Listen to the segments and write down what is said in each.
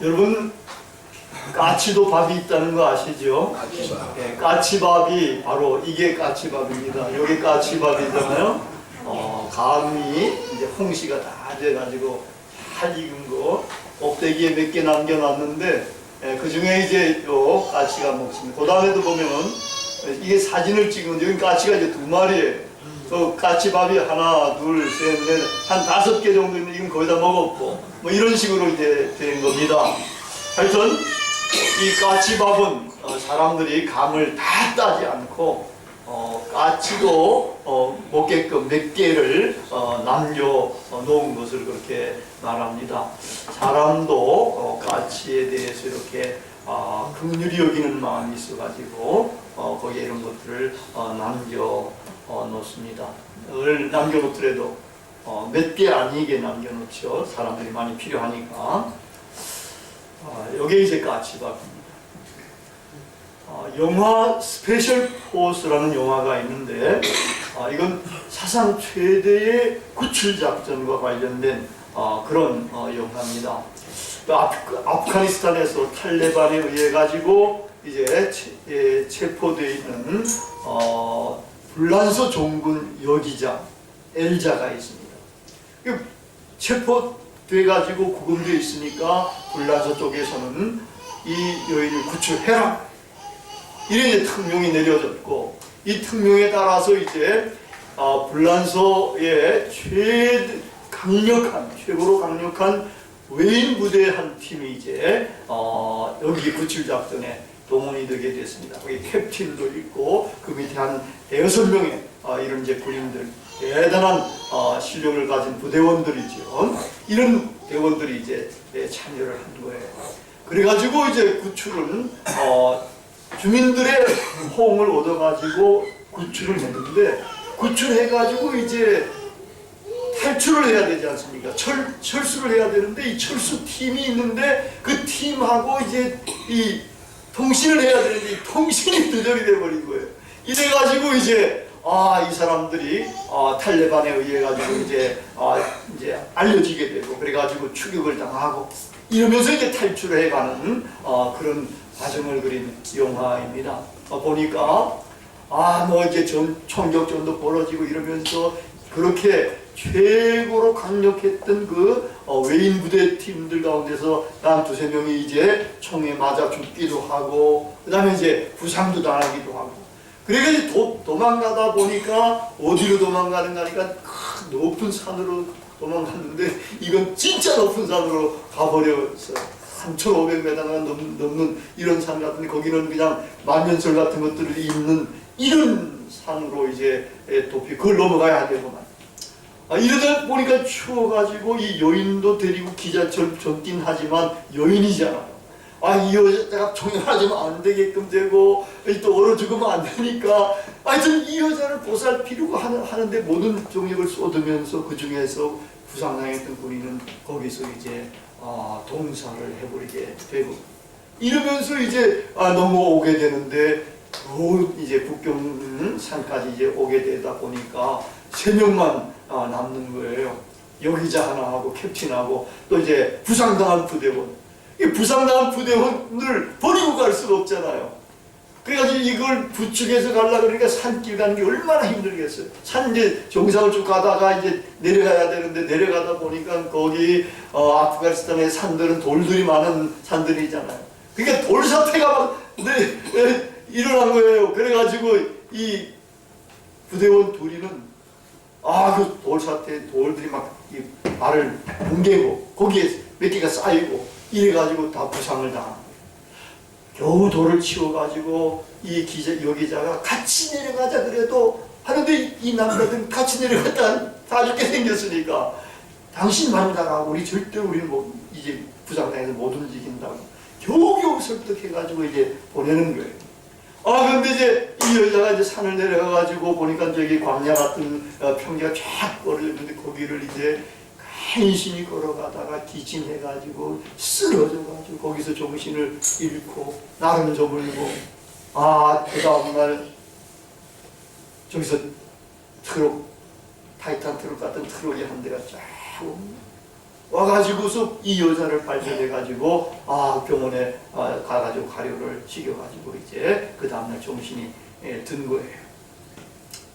여러분 까치도 밥이 있다는 거 아시죠? 예, 까치밥이 바로 이게 까치밥입니다. 여기 까치밥이잖아요. 어, 감이 이제 홍시가 다 돼가지고 잘 익은 거 꼭대기에 몇 개 남겨놨는데 예, 그 중에 이제 요 까치가 먹습니다. 그 다음에도 보면은 이게 사진을 찍으면 여기 까치가 이제 두 마리예요. 그 까치밥이 하나, 둘, 셋, 넷, 한 다섯 개 정도 있는데 이건 거의 다 먹었고 뭐 이런 식으로 이제 된 겁니다. 하여튼 이 까치밥은 어, 사람들이 감을 다 따지 않고 어, 까치도 어, 먹게끔 몇 개를 어, 남겨 어, 놓은 것을 그렇게 말합니다. 사람도 어, 까치에 대해서 이렇게 어, 긍휼히 여기는 마음이 있어가지고 어, 거기에 이런 것들을 어, 남겨 어, 놓습니다. 늘 남겨 놓더라도 어, 몇 개 아니게 남겨 놓죠. 사람들이 많이 필요하니까. 아, 여기 이제 까치밥입니다. 아, 영화 스페셜 포스라는 영화가 있는데 아, 이건 사상 최대의 구출 작전과 관련된 아, 그런 어, 영화입니다. 그 아프, 아프 가니스탄에서 탈레반에 의해 가지고 이제 체, 예, 체포되어 있는 어, 불란서 종군 여기자 엘자가 있습니다. 그 체포돼 가지고 구금되어 있으니까 불란서 쪽에서는 이 여인을 구출해라 이런 이제 특명이 내려졌고 이 특명에 따라서 이제 아, 불란서의 최 강력한 최고로 강력한 외인 부대 한 팀이 이제 어, 여기 구출 작전에 동원이 되게 됐습니다. 거기 캡틴도 있고 그 밑에 한 대여섯 명의 어, 이런 이제 군인들 대단한 어, 실력을 가진 부대원들이죠. 이런 대원들이 이제 예, 참여를 한 거예요. 그래가지고 이제 구출은 어, 주민들의 호응을 얻어가지고 구출을 했는데 구출해가지고 이제 탈출을 해야 되지 않습니까? 철, 철수를 해야 되는데 이 철수 팀이 있는데 그 팀하고 이제 이 통신을 해야 되는데 이 통신이 두절이 돼버린 거예요. 이래가지고 이제 아 이 사람들이 아, 탈레반에 의해 가지고 이제 아 이제 알려지게 되고 그래가지고 추격을 당하고 이러면서 이제 탈출을 해가는 어, 그런 과정을 그린 영화입니다. 어, 보니까 아뭐 이제 전 총격전도 벌어지고 이러면서 그렇게 최고로 강력했던 그 어, 외인 부대 팀들 가운데서 한 두세 명이 이제 총에 맞아 죽기도 하고 그 다음에 이제 부상도 당하기도 하고 그러니까 도, 도망가다 보니까 어디로 도망가는가 하니까 큰 높은 산으로 도망갔는데 이건 진짜 높은 산으로 가버렸어요. 3,500m가 넘, 넘는 이런 산 같은데 거기는 그냥 만년설 같은 것들이 있는 이런 산으로 이제 예, 도피 그걸 넘어가야 되구만. 아, 이러다 보니까 추워가지고 이 여인도 데리고 기자처럼 젊긴 하지만 여인이잖아요. 아, 이 여자가 맞으면 안 되게끔 되고, 또 얼어 죽으면 안 되니까, 하여튼 이 여자를 보살피려고 하는, 하는데 모든 정력을 쏟으면서 그 중에서 부상당했던 군인은 거기서 이제, 아, 동사를 해버리게 되고, 이러면서 이제, 아, 넘어오게 되는데, 그 이제 북경 산까지 이제 오게 되다 보니까 세 명만 아, 남는 거예요. 여기자 하나하고 캡틴하고 또 이제 부상당한 부대원. 이 부상당한 부대원을 버리고 갈 수가 없잖아요. 그래가지고 이걸 부축해서 가려고 그러니까 산길 가는 게 얼마나 힘들겠어요. 산 이제 정상을 쭉 가다가 이제 내려가야 되는데 내려가다 보니까 거기 어, 아프가니스탄의 산들은 돌들이 많은 산들이잖아요. 그러니까 돌사태가 막 네, 네, 일어난 거예요. 그래가지고 이 부대원 둘이는 아그 돌사태 돌들이 막이 발을 뭉개고 거기에 몇 개가 쌓이고 이래 가지고 다 부상을 거예요. 겨우 돌을 치워가지고 이 기자 여기자가 같이 내려가자 그래도 하는데 이, 이 남자들은 같이 내려갔다 다 죽게 생겼으니까 당신 말다가 우리 절대 우리는 뭐 이제 부상당해서 못 움직인다고 겨우겨우 설득해가지고 이제 보내는 거예요. 아 근데 이제 이 여자가 이제 산을 내려가가지고 보니까 저기 광야 같은 어, 평지가 쫙 걸어졌는데 거기를 이제 간신히 걸어가다가 기침해가지고 쓰러져가지고 거기서 정신을 잃고 나름 저물고 아 그 다음날 저기서 트럭 타이탄 트럭 같은 트럭이 한 대가 쫙. 와가지고서 이 여자를 발견해가지고 아 병원에 아, 가가지고 가료를 시켜가지고 이제 그 다음날 정신이 예, 든 거예요.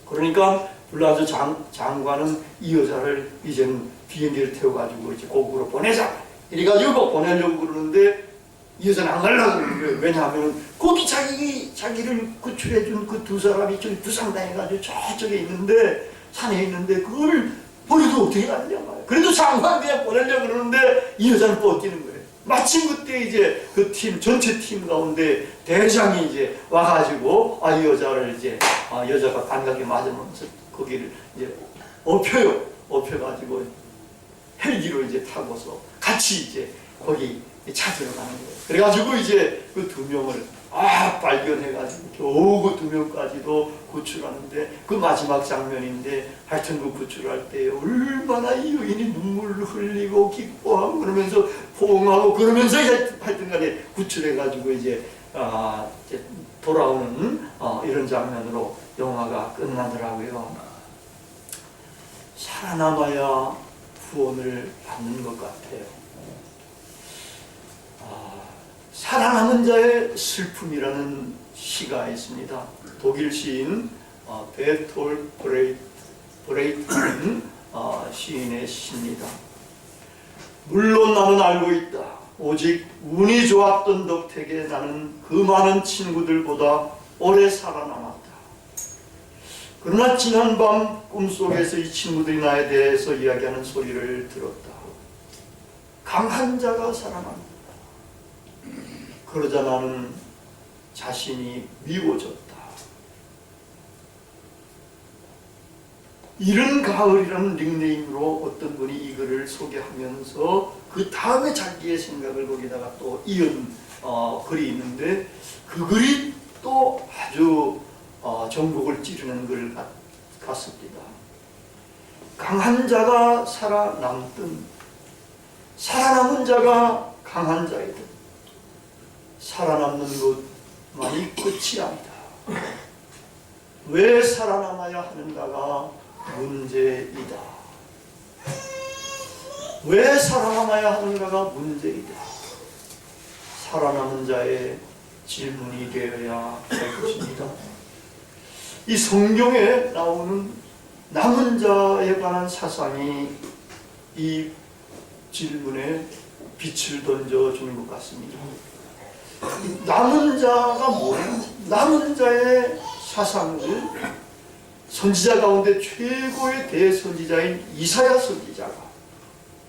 그러니까 블라즈 장, 장관은 이 여자를 이제는 비행기를 태워가지고 이제 고국으로 보내자. 이래가지고 보내려고 그러는데 이 여자는 안 가려고 거예요. 왜냐하면 거기 자기, 자기를 구출해준 그 두 사람이 저기 부상당해가지고 저쪽에 있는데 산에 있는데 그걸 버리도 어떻게 가느냐 말이야. 그래도 장관 그냥 보내려고 그러는데 이 여자는 뻗기는 거예요. 마침 그때 이제 그 팀, 전체 팀 가운데 대장이 이제 와가지고 아, 이 여자를 이제 아, 여자가 반갑게 맞으면서 거기를 이제 업혀요. 업혀가지고 헬기로 이제 타고서 같이 이제 거기 찾으러 가는 거예요. 그래가지고 이제 그 두 명을 아 발견해가지고 겨우 그두 명까지도 구출하는데 그 마지막 장면인데 하여튼 그 구출할 때 얼마나 이 여인이 눈물을 흘리고 기뻐하고 그러면서 포옹하고 그러면서 이제 하여튼 간에 구출해가지고 이제 아 이제 돌아오는 어, 이런 장면으로 영화가 끝나더라고요. 살아남아야 구원을 받는 것 같아요. 아, 살아남은 자의 슬픔이라는 시가 있습니다. 독일 시인 어, 베톨 브레이트, 브레이트는 어, 시인의 시입니다. 물론 나는 알고 있다. 오직 운이 좋았던 덕택에 나는 그 많은 친구들보다 오래 살아남았다. 그러나 지난 밤 꿈속에서 이 친구들이 나에 대해서 이야기하는 소리를 들었다. 강한 자가 살아난다. 그러자 나는 자신이 미워졌다. 이른 가을이라는 닉네임으로 어떤 분이 이 글을 소개하면서 그 다음에 자기의 생각을 거기다가 또 이은 어, 글이 있는데 그 글이 또 아주 어, 전국을 찌르는 글 같, 같습니다. 강한 자가 살아남든 살아남은 자가 강한 자이든 살아남는 것만이 끝이 아니다. 왜 살아남아야 하는가가 문제이다. 왜 살아남아야 하는가가 문제이다. 살아남은 자의 질문이 되어야 할 것입니다. 이 성경에 나오는 남은 자에 관한 사상이 이 질문에 빛을 던져 주는 것 같습니다. 남은 자가 뭐예요? 남은 자의 사상을 선지자 가운데 최고의 대선지자인 이사야 선지자가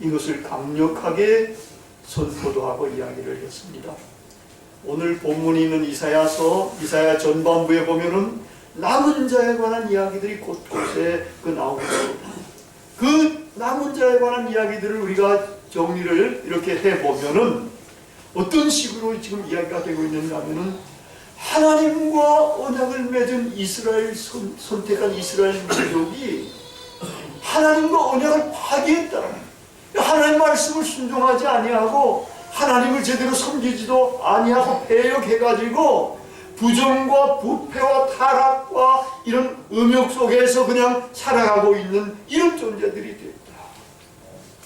이것을 강력하게 선포도 하고 이야기를 했습니다. 오늘 본문이 있는 이사야서, 이사야 전반부에 보면은 남은 자에 관한 이야기들이 곳곳에 그 나오고 있습니다. 그 남은 자에 관한 이야기들을 우리가 정리를 이렇게 해보면은 어떤 식으로 지금 이야기가 되고 있는가 하면은 하나님과 언약을 맺은 이스라엘 선, 선택한 이스라엘 민족이 하나님과 언약을 파기했다. 하나님 말씀을 순종하지 아니하고 하나님을 제대로 섬기지도 아니하고 배역해가지고 부정과 부패와 타락과 이런 음욕 속에서 그냥 살아가고 있는 이런 존재들이 됐다.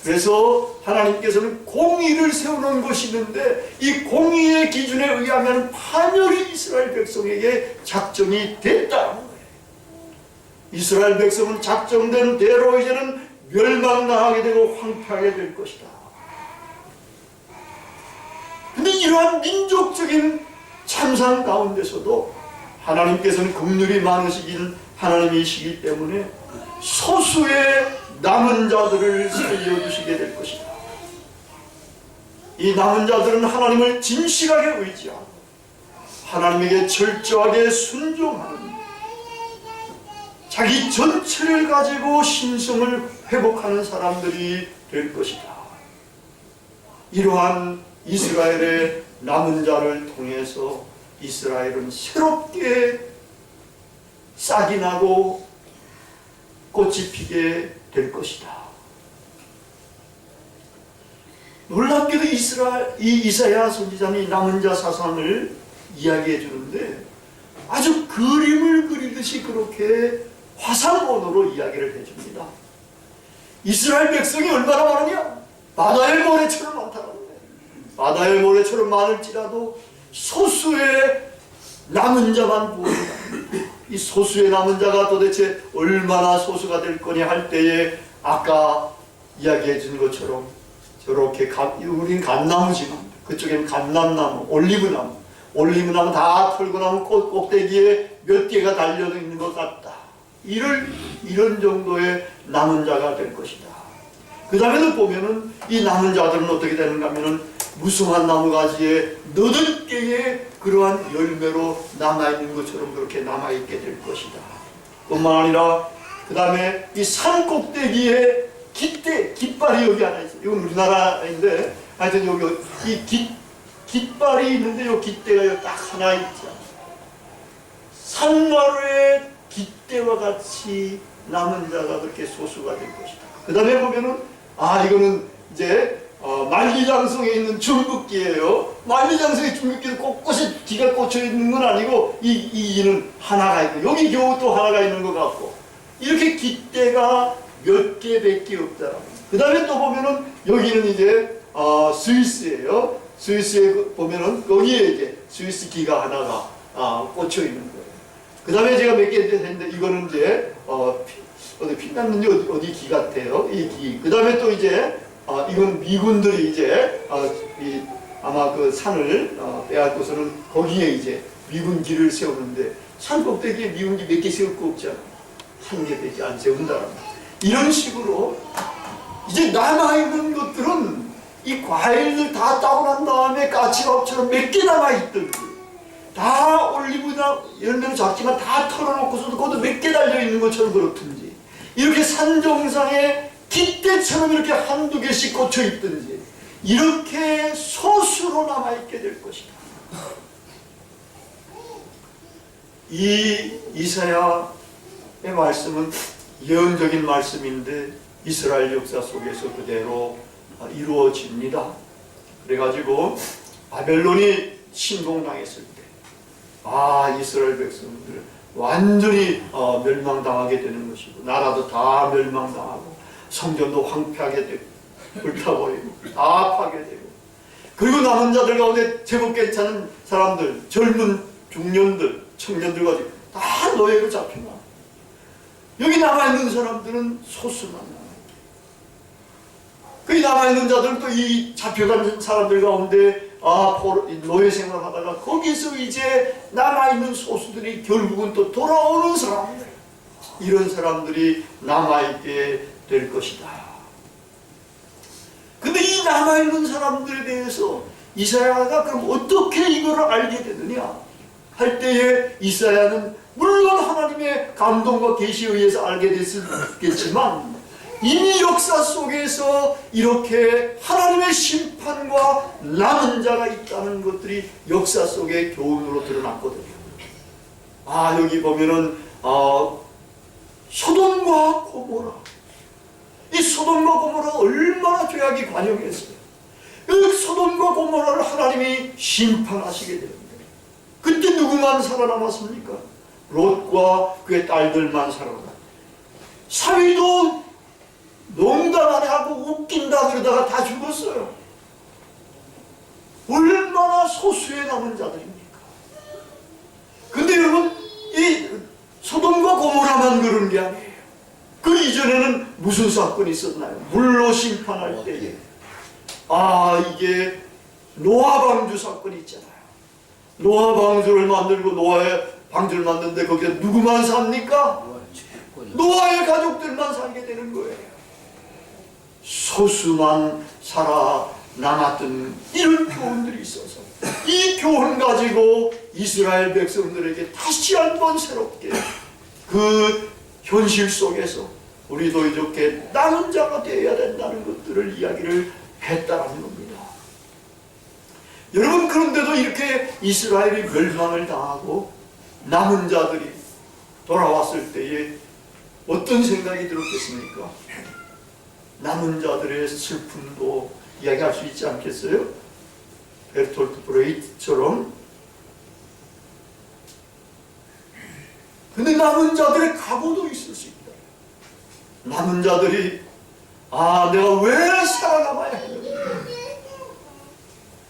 그래서 하나님께서는 공의를 세우는 것이 있는데 이 공의의 기준에 의하면 파멸이 이스라엘 백성에게 작정이 됐다는 거예요. 이스라엘 백성은 작정된 대로 이제는 멸망당하게 되고 황폐하게 될 것이다. 근데 이러한 민족적인 참상 가운데서도 하나님께서는 긍휼이 많으시긴 하나님이시기 때문에 소수의 남은 자들을 살려 주시게 될 것이다. 이 남은 자들은 하나님을 진실하게 의지하고 하나님에게 철저하게 순종하는 자기 전체를 가지고 신성을 회복하는 사람들이 될 것이다. 이러한 이스라엘의 남은 자를 통해서 이스라엘은 새롭게 싹이 나고 꽃이 피게 될 것이다. 놀랍게도 이스라엘 이 이사야 선지자는 남은 자 사상을 이야기해 주는데 아주 그림을 그리듯이 그렇게 화상언어로 이야기를 해줍니다. 이스라엘 백성이 얼마나 많으냐? 바다의 모래처럼 거예요. 바다의 모래처럼 많을지라도 소수의 남은 자만 구원이다. 이 소수의 남은 자가 도대체 얼마나 소수가 될 거냐 할 때에 아까 이야기해 준 것처럼 저렇게 가, 우린 감나무지만 그쪽에는 감람나무, 올리브나무, 올리브나무 다 털고 나면 꽃 꼭대기에 몇 개가 달려 있는 것 같다. 이를 이런 정도의 남은 자가 될 것이다. 그 다음에도 보면은 이 남은 자들은 어떻게 되는가 하면은 무성한 나무가지에 개의 그러한 열매로 남아있는 것처럼 그렇게 남아있게 될 것이다. 뿐만 아니라 그 다음에 이 산 꼭대기에 깃대, 깃발이 여기 하나 있어요. 이건 우리나라인데 하여튼 여기 이 깃, 깃발이 있는데 요 깃대가 여기 딱 하나 있죠. 산마루의 깃대와 같이 남은 자가 그렇게 소수가 될 것이다. 그 다음에 보면은 아 이거는 이제 어, 만리장성에 있는 중국기예요. 만리장성의 중국기는 곳곳에 기가 꽂혀 있는 건 아니고 이, 이 기는 하나가 있고 여기 겨우 또 하나가 있는 것 같고 이렇게 깃대가 몇 개, 백개 없다. 그 다음에 또 보면은 여기는 이제 어, 스위스예요. 스위스에 그 보면은 거기에 이제 스위스 기가 하나가 아, 꽂혀 있는 거예요. 그 다음에 제가 몇 개 했는데 이거는 이제 어, 피, 어디 피났는지 어디, 어디 기 같아요. 이 기. 그 다음에 또 이제 어, 이건 미군들이 이제 어, 이, 아마 그 산을 어, 빼앗고서는 거기에 이제 미군기를 세우는데 산 꼭대기에 미군기 몇 개 세울 거 없잖아. 한개 되지 안 세운다. 이런 식으로 이제 남아있는 것들은 이 과일들 다 따고 난 다음에 까치밥처럼 몇 개 남아있던지 다 올리브나 열매는 작지만 다 털어놓고서도 그것도 몇 개 달려있는 것처럼 그렇든지 이렇게 산 정상에 깃대처럼 이렇게 한두 개씩 꽂혀 있든지 이렇게 소수로 남아있게 될 것이다. 이 이사야의 말씀은 예언적인 말씀인데 이스라엘 역사 속에서 그대로 이루어집니다. 그래가지고 바벨론이 침공당했을 때, 아 이스라엘 백성들 완전히 어, 멸망당하게 되는 것이고 나라도 다 멸망당하고 성전도 황폐하게 되고 불타버리고 다 파괴되고. 그리고 남은 자들 가운데 제법 괜찮은 사람들 젊은 중년들 청년들 가지고 다 노예로 잡혀나 여기 남아있는 사람들은 소수만 남아있고 그 남아있는 자들은 또 이 잡혀간 사람들 가운데 아 노예 생활하다가 거기서 이제 남아있는 소수들이 결국은 또 돌아오는 사람들. 이런 사람들이 남아있게 될 것이다. 근데 이 남아있는 사람들에 대해서 이사야가 그럼 어떻게 이거를 알게 되느냐? 할 때에 이사야는 물론 하나님의 감동과 계시에 의해서 알게 됐겠지만 이미 역사 속에서 이렇게 하나님의 심판과 남은 자가 있다는 것들이 역사 속의 교훈으로 드러났거든요. 아 여기 보면은 어, 소돔과 고모라 이 소돔과 고모라 얼마나 죄악이 관영했어요. 그 소돔과 고모라를 하나님이 심판하시게 되는데 그때 누구만 살아남았습니까? 롯과 그의 딸들만 살아남았. 사위도 농담 안 하고 웃긴다 그러다가 다 죽었어요. 얼마나 소수의 남은 자들입니까? 근데 여러분 이 소돔과 고모라만 그런 게 아니에요. 그 이전에는 무슨 사건이 있었나요? 물로 심판할 때에 아 이게 노아 방주 사건이 있잖아요. 노아 방주를 만들고 노아의 방주를 만드는데 거기에 누구만 삽니까? 노아의 가족들만 살게 되는 거예요. 소수만 살아남았던 이런 교훈들이 있어서 이 교훈 가지고 이스라엘 백성들에게 다시 한 번 새롭게 그 현실 속에서 우리도 이렇게 남은 자가 되어야 된다는 것들을 이야기를 했다는 겁니다. 여러분 그런데도 이렇게 이스라엘이 멸망을 당하고 남은 자들이 돌아왔을 때에 어떤 생각이 들었겠습니까? 남은 자들의 슬픔도 이야기할 수 있지 않겠어요? 베르톨트 브레이트처럼 근데 남은 자들의 각오도 있을 수 있다. 남은 자들이 아 내가 왜 살아남아야 했나?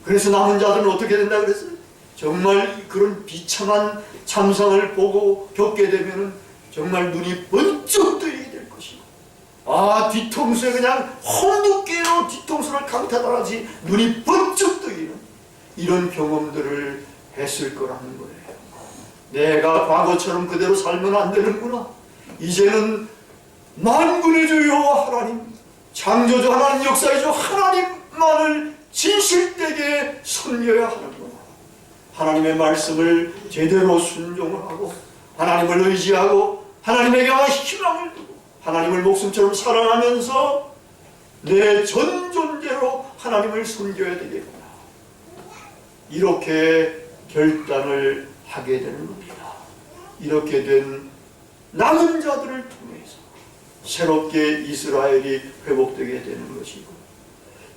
그래서 남은 자들은 어떻게 된다 그랬어요? 정말 그런 비참한 참상을 보고 겪게 되면은 정말 눈이 번쩍 뜨이게 될 것이고 아 뒤통수에 그냥 홍두깨로 뒤통수를 강타당하지 눈이 번쩍 뜨이는 이런 경험들을 했을 거라는 거예요. 내가 과거처럼 그대로 살면 안 되는구나. 이제는 만군의 주여 하나님, 창조주 하나님, 역사의 주 하나님만을 진실되게 섬겨야 하는구나. 하나님의 말씀을 제대로 순종을 하고 하나님을 의지하고 하나님에게만 희망을 두고 하나님을 목숨처럼 사랑하면서 내 전 존재로 하나님을 섬겨야 되겠구나. 이렇게 결단을 하게 되는 겁니다. 이렇게 된 남은 자들을 통해서 새롭게 이스라엘이 회복되게 되는 것이고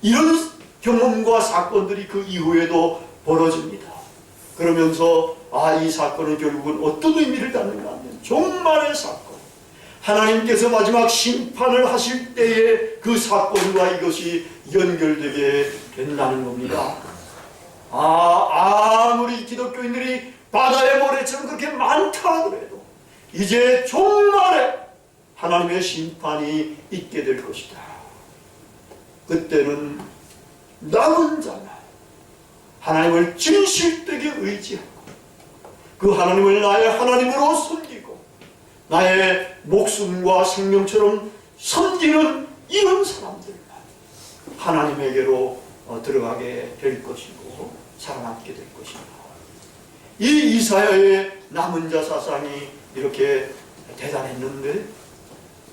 이런 경험과 사건들이 그 이후에도 벌어집니다. 그러면서 아 이 사건은 결국은 어떤 의미를 갖는가 하면 종말의 사건 하나님께서 마지막 심판을 하실 때에 그 사건과 이것이 연결되게 된다는 겁니다. 아, 아무리 기독교인들이 바다의 모래처럼 그렇게 많다 하더라도 이제 종말에 하나님의 심판이 있게 될 것이다. 그때는 남은 자만 하나님을 진실되게 의지하고 그 하나님을 나의 하나님으로 섬기고 나의 목숨과 생명처럼 섬기는 이런 사람들만 하나님에게로 어, 들어가게 될 것이고 살아남게 될 것입니다. 이 이사야의 남은 자 사상이 이렇게 대단했는데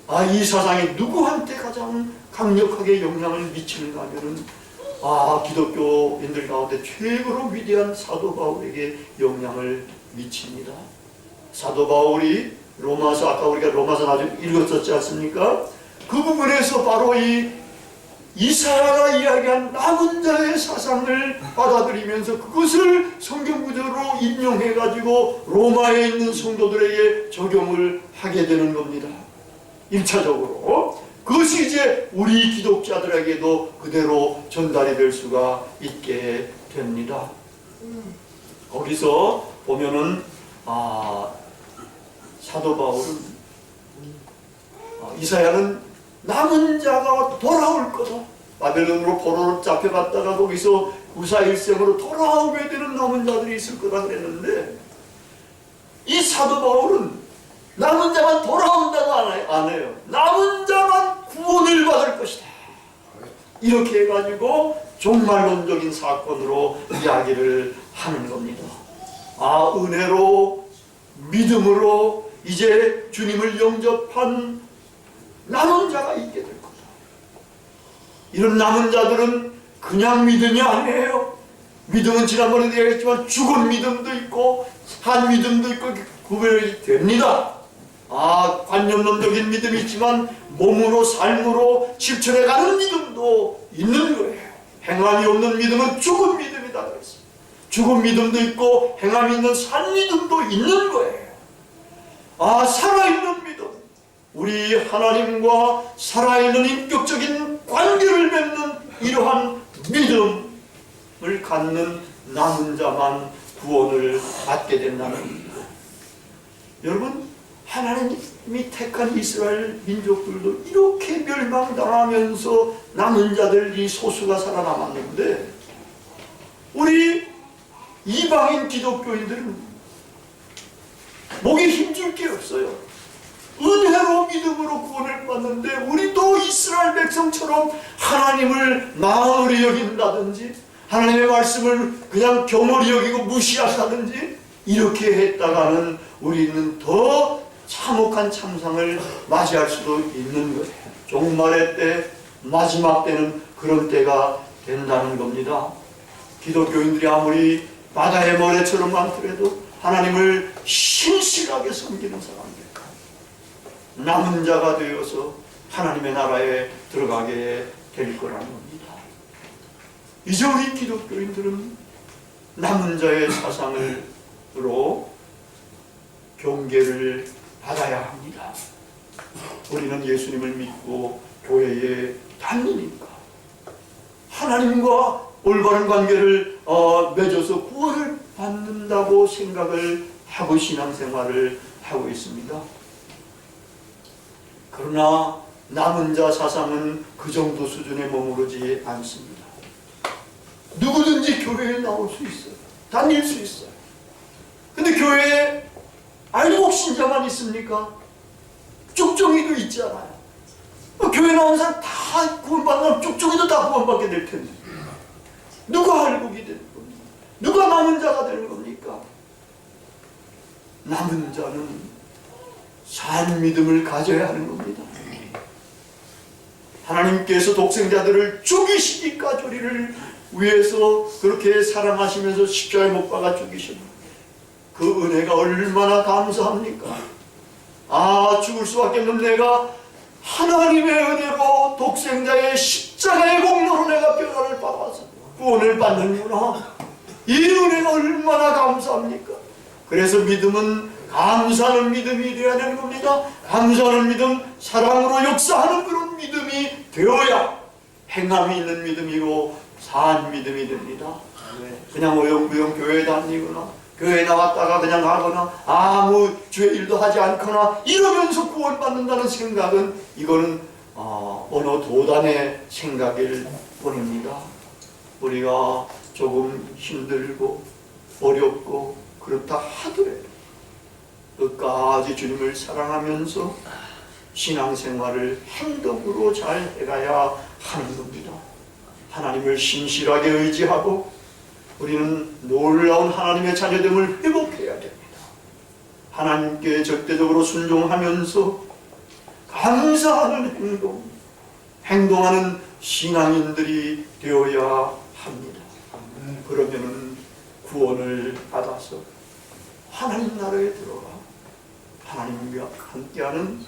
아, 이 사상이 누구한테 가장 강력하게 영향을 미치는가 하면은 아, 기독교인들 가운데 최고로 위대한 사도 바울에게 영향을 미칩니다. 사도 바울이 로마서 아까 우리가 로마서 나중에 읽었었지 않습니까? 그 부분에서 바로 이 이사야가 이야기한 남은 자의 사상을 받아들이면서 그것을 성경 구절로 인용해 가지고 로마에 있는 성도들에게 적용을 하게 되는 겁니다. 1차적으로 그것이 이제 우리 기독자들에게도 그대로 전달이 될 수가 있게 됩니다. 거기서 보면은 아, 사도 바울은 아, 이사야는 남은 자가 돌아올 거다. 바벨론으로 포로로 잡혀갔다가 거기서 구사일생으로 돌아오게 되는 남은 자들이 있을 거다 그랬는데 이 사도 바울은 남은 자만 돌아온다고 안 해요. 남은 자만 구원을 받을 것이다. 이렇게 해가지고 종말론적인 사건으로 이야기를 하는 겁니다. 아, 은혜로, 믿음으로 이제 주님을 영접한 남은 자가 있게 될 거다. 이런 남은 자들은 그냥 믿음이 아니에요. 믿음은 지난번에 얘기했지만 죽은 믿음도 있고 한 믿음도 있고 구별이 됩니다. 아 관념론적인 믿음이 있지만 몸으로 삶으로 실천해 가는 믿음도 있는 거예요. 행함이 없는 믿음은 죽은 믿음이다 그랬어요. 죽은 믿음도 있고 행함이 있는 산 믿음도 있는 거예요. 아 살아있는 믿음. 우리 하나님과 살아있는 인격적인 관계를 맺는 이러한 믿음을 갖는 남은 자만 구원을 받게 된다는. 여러분, 하나님이 택한 이스라엘 민족들도 이렇게 멸망당하면서 남은 자들이 소수가 살아남았는데, 우리 이방인 기독교인들은 목에 힘줄 게 없어요. 은혜로 믿음으로 구원을 받는데 우리도 이스라엘 백성처럼 하나님을 마음으로 여긴다든지 하나님의 말씀을 그냥 경홀히 여기고 무시한다든지 이렇게 했다가는 우리는 더 참혹한 참상을 맞이할 수도 있는 거예요. 종말의 때, 마지막 때는 그런 때가 된다는 겁니다. 기독교인들이 아무리 바다의 모래처럼 많더라도 하나님을 신실하게 섬기는 사람들 남은 자가 되어서 하나님의 나라에 들어가게 될 거라는 겁니다. 이제 우리 기독교인들은 남은 자의 사상으로 경계를 받아야 합니다. 우리는 예수님을 믿고 교회에 다니니까 하나님과 올바른 관계를 어, 맺어서 구원을 받는다고 생각을 하고 신앙생활을 하고 있습니다. 그러나 남은 자 사상은 그 정도 수준에 머무르지 않습니다. 누구든지 교회에 나올 수 있어요. 다닐 수 있어요. 근데 교회에 알곡 신자만 있습니까? 쪽종이도 있잖아요. 뭐 교회 나온 사람 다 구원받으면 쪽종이도 다 구원받게 될 텐데. 누가 알곡이 되는 겁니까? 누가 남은 자가 되는 겁니까? 남은 자는 산 믿음을 가져야 하는 겁니다. 하나님께서 독생자들을 죽이시기까지 우리를 위해서 그렇게 사랑하시면서 십자가에 못 박아 죽이셨는데 그 은혜가 얼마나 감사합니까? 아 죽을 수밖에 없는 내가 하나님의 은혜로 독생자의 십자가의 공로로 내가 변화를 받아서 구원을 받는구나 이 은혜가 얼마나 감사합니까? 그래서 믿음은 감사하는 믿음이 되어야 되는 겁니다. 감사하는 믿음, 사랑으로 역사하는 그런 믿음이 되어야 행함이 있는 믿음이고 산 믿음이 됩니다. 그냥 오영부영 교회 다니거나 교회 나왔다가 그냥 가거나 아무 죄 일도 하지 않거나 이러면서 구원받는다는 생각은 이거는 어, 어느 도단의 생각일 뿐입니다. 우리가 조금 힘들고 어렵고 그렇다 하더라도 끝까지 주님을 사랑하면서 신앙생활을 행동으로 잘 해가야 하는 겁니다. 하나님을 신실하게 의지하고 우리는 놀라운 하나님의 자녀됨을 회복해야 됩니다. 하나님께 절대적으로 순종하면서 감사하는 행동, 행동하는 신앙인들이 되어야 합니다. 그러면은 구원을 받아서 하나님 나라에 들어가 하나님과 함께하는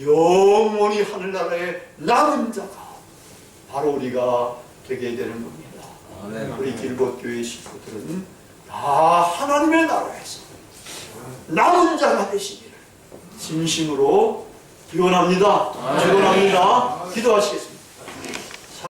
영원히 하늘나라의 남은 자가 바로 우리가 되게 되는 겁니다. 우리 길봇교회 식구들은 다 하나님의 나라에서 남은 자가 되시기를 진심으로 기원합니다. 기원합니다. 기도하시겠습니다.